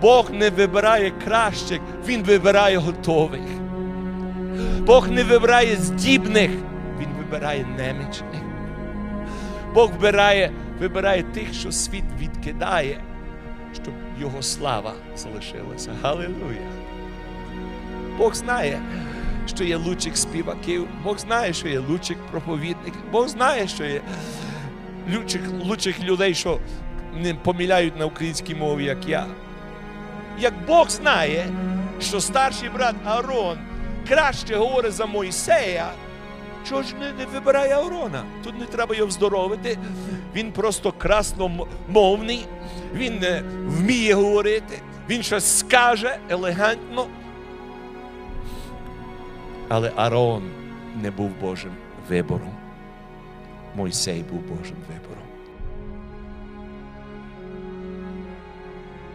Бог не вибирає кращих, Він вибирає готових. Бог не вибирає здібних, Він вибирає немічних. Бог вибирає, вибирає тих, що світ відкидає, щоб Його слава залишилася. Галилуя! Бог знає, що є лучих співаків, Бог знає, що є лучих проповідників, Бог знає, що є лучих, лучих людей, що не помиляють на українській мові, як я. Як Бог знає, що старший брат Аарон краще говорить за Мойсея, чого ж не, вибирає Аарона? Тут не треба його вздоровити. Він просто красномовний, він не вміє говорити, він щось скаже елегантно. Але Аарон не був Божим вибором. Мойсей був Божим вибором.